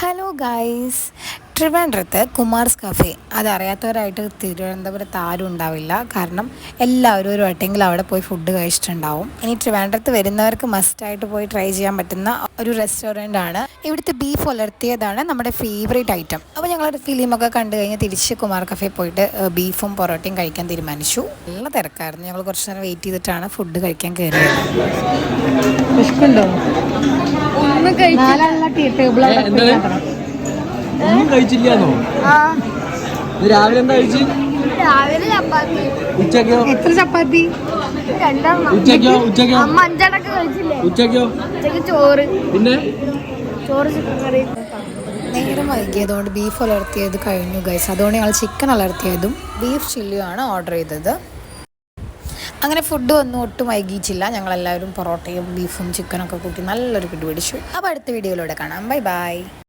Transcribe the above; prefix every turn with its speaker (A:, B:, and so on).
A: Hello guys ട്രിവാൻഡ്രത്ത് Kumar's cafe അതറിയാത്തവരായിട്ട് തിരുവനന്തപുരത്ത് ആരും ഉണ്ടാവില്ല. കാരണം എല്ലാവരും ഒരു വട്ടെങ്കിലും അവിടെ പോയി ഫുഡ് കഴിച്ചിട്ടുണ്ടാവും. ഇനി ട്രിവാൻഡ്രത്ത് വരുന്നവർക്ക് മസ്റ്റായിട്ട് പോയി ട്രൈ ചെയ്യാൻ പറ്റുന്ന ഒരു റെസ്റ്റോറന്റ് ആണ്. ഇവിടുത്തെ ബീഫ് ഉലർത്തിയതാണ് നമ്മുടെ ഫേവറേറ്റ് ഐറ്റം അപ്പോൾ ഞങ്ങളൊരു ഫിലിമൊക്കെ കണ്ടു കഴിഞ്ഞ് തിരിച്ച് കുമാർ കഫേ പോയിട്ട് ബീഫും പൊറോട്ടയും കഴിക്കാൻ തീരുമാനിച്ചു. നല്ല തിരക്കായിരുന്നു. ഞങ്ങൾ കുറച്ച് നേരം വെയിറ്റ് ചെയ്തിട്ടാണ് ഫുഡ് കഴിക്കാൻ കയറിയത്
B: ഒന്നും കഴിച്ചില്ലാന്നോ? രാവിലെ എന്താ കഴിച്ചു?
C: രാവിലെ ചപ്പാത്തി.
B: ഉച്ചക്കോ
D: എത്ര ചപ്പാത്തി?
B: ഉച്ചക്കോ ഉച്ചക്കോ
C: അമ്മ കഴിച്ചില്ലേ?
B: ഉച്ചക്കോ
C: ഉച്ചയ്ക്ക് ചോറ്.
B: പിന്നെ?
C: ചോറ് ചിക്കൻ കറി.
A: നേരം വൈകിയതുകൊണ്ട് ബീഫ് അലർത്തിയത് കഴിഞ്ഞു ഗൈസ് അതുകൊണ്ട് ഞങ്ങൾ ചിക്കൻ അലർത്തിയതും ബീഫ് ചില്ലിയുമാണ് ഓർഡർ ചെയ്തത്. അങ്ങനെ ഫുഡ് ഒന്നും ഒട്ടും വൈകിയിച്ചില്ല ഞങ്ങളെല്ലാവരും പൊറോട്ടയും ബീഫും ചിക്കനൊക്കെ കൂട്ടി നല്ലൊരു പിടി പിടിച്ചു. അപ്പോൾ അടുത്ത വീഡിയോയിലൂടെ കാണാം. Bye bye